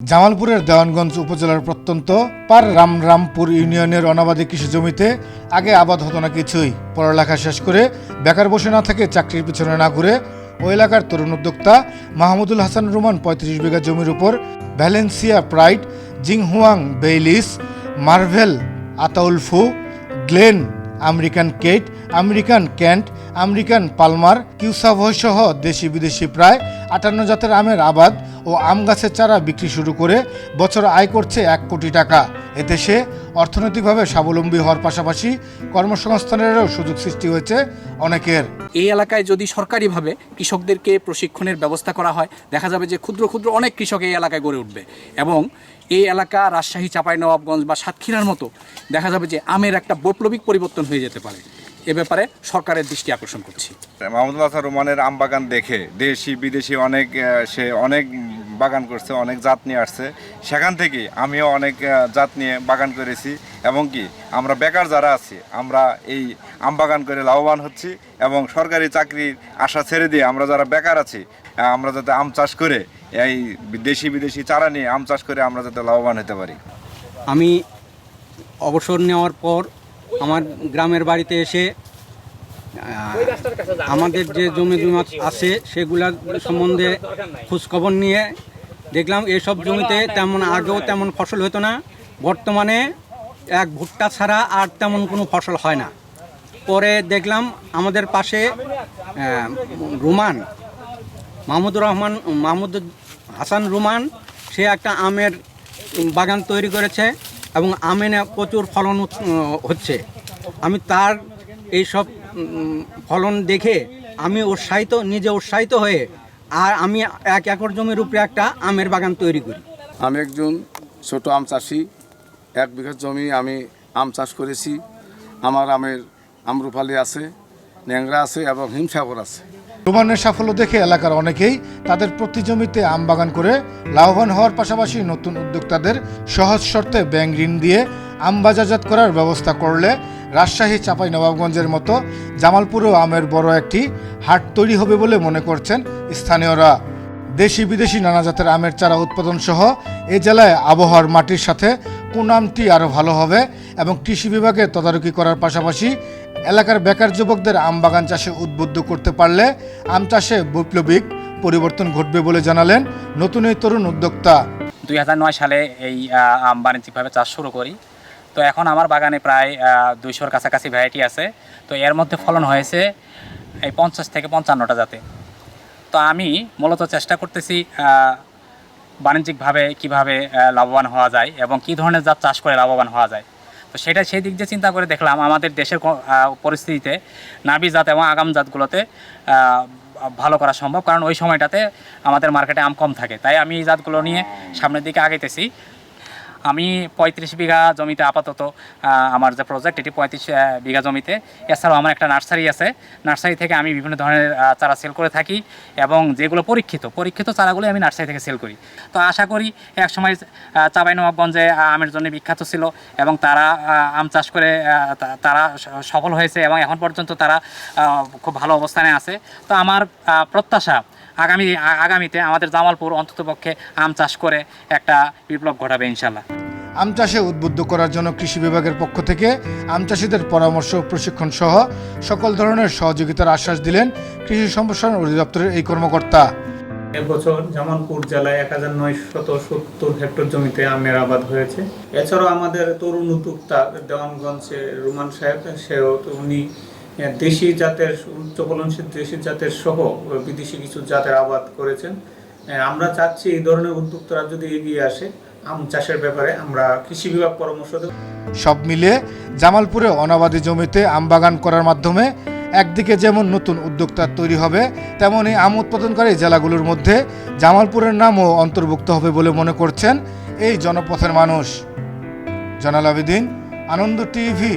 জামালপুরের দেওয়ানগঞ্জ উপজেলার প্রত্যন্ত পার রামরামপুর ইউনিয়নের অনাবাদী কৃষি জমিতে আগে আবাদ হতো না কিছুই। পড়ালেখা শেষ করে বেকার বসে না থেকে চাকরির পিছনে না ঘুরে ওই এলাকার তরুণ উদ্যোক্তা মাহমুদুল হাসান রুমান পঁয়ত্রিশ বিঘা জমির উপর Valencia Pride, Jinhuang Baileys, Marvel, Ataulfo, Glenn, American Keitt, American Kent, American Palmer, কিউসাভয় সহ দেশি বিদেশি প্রায় আটান্ন জাতের আমের আবাদ ও আম গাছের চারা বিক্রি শুরু করে বছর আয় করছে এক কোটি টাকা। এতে সে অর্থনৈতিকভাবে স্বাবলম্বী হওয়ার পাশাপাশি কর্মসংস্থানেরও সুযোগ সৃষ্টি হয়েছে অনেকের। এই এলাকায় যদি সরকারিভাবে কৃষকদেরকে প্রশিক্ষণের ব্যবস্থা করা হয়, দেখা যাবে যে ক্ষুদ্র ক্ষুদ্র অনেক কৃষক এই এলাকায় গড়ে উঠবে এবং এই এলাকা রাজশাহী, চাঁপাইনবাবগঞ্জ বা সাতক্ষীরার মতো দেখা যাবে যে আমের একটা বৈপ্লবিক পরিবর্তন হয়ে যেতে পারে। এ ব্যাপারে সরকারের দৃষ্টি আকর্ষণ করছি। মাহমুদুল হাসান রোমানের আম বাগান দেখে দেশি বিদেশি অনেক সে অনেক বাগান করছে অনেক জাত নিয়ে আসছে। সেখান থেকে আমিও অনেক জাত নিয়ে বাগান করেছি এবং কি আমরা বেকার যারা আছি আমরা এই আম বাগান করে লাভবান হচ্ছি এবং সরকারি চাকরির আশা ছেড়ে দিয়ে আমরা যারা বেকার আছি আমরা যাতে আম চাষ করে এই দেশি বিদেশি চারা নিয়ে আম চাষ করে আমরা যাতে লাভবান হতে পারি। আমি অবসর নেওয়ার পর আমার গ্রামের বাড়িতে এসে আমাদের যে জমি জমা আছে সেগুলার সম্বন্ধে খোঁজখবর নিয়ে দেখলাম এসব জমিতে তেমন আগেও তেমন ফসল হতো না। বর্তমানে এক ভুট্টা ছাড়া আর তেমন কোনো ফসল হয় না। পরে দেখলাম আমাদের পাশে রুমান মাহমুদুর রহমান মাহমুদ হাসান রুমান সে একটা আমের বাগান তৈরি করেছে। এবং আমেনে প্রচুর ফলন হচ্ছে। আমি তার এই সব ফলন দেখে আমি উৎসাহিত, নিজে উৎসাহিত হয়ে আর আমি এক একর জমির উপরে একটা আমের বাগান তৈরি করি। আমি একজন ছোট আম চাষি। এক বিঘা জমি আমি আম চাষ করেছি। আমার আমের আমরুপালি আছে, ন্যাংরা আছে এবং হিমসাগর আছে। রোমানের সাফল্য দেখে এলাকার অনেকেই তাদের প্রতি জমিতে আম বাগান করে লাভবান হওয়ার পাশাপাশি নতুন উদ্যোক্তাদের সহজ শর্তে ব্যাংক ঋণ দিয়ে আম বাজারজাত করার ব্যবস্থা করলে রাজশাহী চাপাই নবাবগঞ্জের মতো জামালপুরেও আমের বড় একটি হাট তৈরি হবে বলে মনে করছেন স্থানীয়রা। দেশি বিদেশি নানা জাতের আমের চারা উৎপাদন সহ এ জেলায় আবহাওয়ার মাটির সাথে কোন আমটি আরও ভালো হবে এবং কৃষি বিভাগে তদারকি করার পাশাপাশি এলাকার বেকার যুবকদের আম বাগান চাষে উদ্বুদ্ধ করতে পারলে আম চাষে বৈপ্লবিক পরিবর্তন ঘটবে বলে জানালেন নতুন এই তরুণ উদ্যোক্তা। দুই হাজার নয় সালে এই আম বাণিজ্যিকভাবে চাষ শুরু করি। তো এখন আমার বাগানে প্রায় দুইশোর কাছাকাছি ভ্যারাইটি আছে। তো এর মধ্যে ফলন হয়েছে এই পঞ্চাশ থেকে পঞ্চান্নটা জাতে। তো আমি মূলত চেষ্টা করতেছি বাণিজ্যিকভাবে কীভাবে লাভবান হওয়া যায় এবং কি ধরনের জাত চাষ করে লাভবান হওয়া যায়। তো সেটা সেই দিক দিয়ে চিন্তা করে দেখলাম আমাদের দেশের পরিস্থিতিতে নাবি জাত এবং আগাম জাতগুলোতে ভালো করা সম্ভব। কারণ ওই সময়টাতে আমাদের মার্কেটে আম কম থাকে। তাই আমি এই জাতগুলো নিয়ে সামনের দিকে আগাইতেছি। আমি পঁয়ত্রিশ বিঘা জমিতে আপাতত আমার যে প্রজেক্ট এটি পঁয়ত্রিশ বিঘা জমিতে। এছাড়াও আমার একটা নার্সারি আছে। নার্সারি থেকে আমি বিভিন্ন ধরনের চারা সেল করে থাকি এবং যেগুলো পরীক্ষিত পরীক্ষিত চারাগুলো আমি নার্সারি থেকে সেল করি। তো আশা করি এক সময় চাবাই চাঁপাইনবাবগঞ্জে আমের জন্য বিখ্যাত ছিল এবং তারা আম চাষ করে তারা সফল হয়েছে এবং এখন পর্যন্ত তারা খুব ভালো অবস্থানে আছে। তো আমার প্রত্যাশা আগামী আগামীতে আমাদের জামালপুর অন্ততপক্ষে আম চাষ করে একটা বিপ্লব ঘটাবে ইনশাল্লাহ আম চাষে উদ্বুদ্ধ করার জন্য কৃষি বিভাগের পক্ষ থেকে আম চাষিদের পরামর্শ প্রশিক্ষণ সহ সকল ধরনের সহযোগিতার আশ্বাস দিলেন কৃষি সম্প্রসারণ অধিদপ্তরের এই কর্মকর্তা। এবছর জামালপুর জেলায় এক হাজার নয়শত সত্তর হেক্টর জমিতে আমের আবাদ হয়েছে। এছাড়াও আমাদের তরুণ উদ্যোক্তা দেওয়ানগঞ্জে রুমান সাহেব সেও উনি দেশি জাতের উচ্চ ফলনশীল দেশি জাতের সহ বিদেশি কিছু জাতের আবাদ করেছেন। আমরা চাচ্ছি এই ধরনের উদ্যোক্তারা যদি এগিয়ে আসে, আম চাষের ব্যাপারে আমরা কৃষি বিভাগ পরামর্শ দেব। সব মিলিয়ে জামালপুরে অনাবাদী জমিতে আম বাগান করার মাধ্যমে একদিকে যেমন নতুন উদ্যোক্তা তৈরি হবে তেমনই আম উৎপাদনকারী জেলাগুলোর মধ্যে জামালপুরের নামও অন্তর্ভুক্ত হবে বলে মনে করছেন এই জনপথের মানুষ। জনাল আবেদিন, আনন্দ টিভি।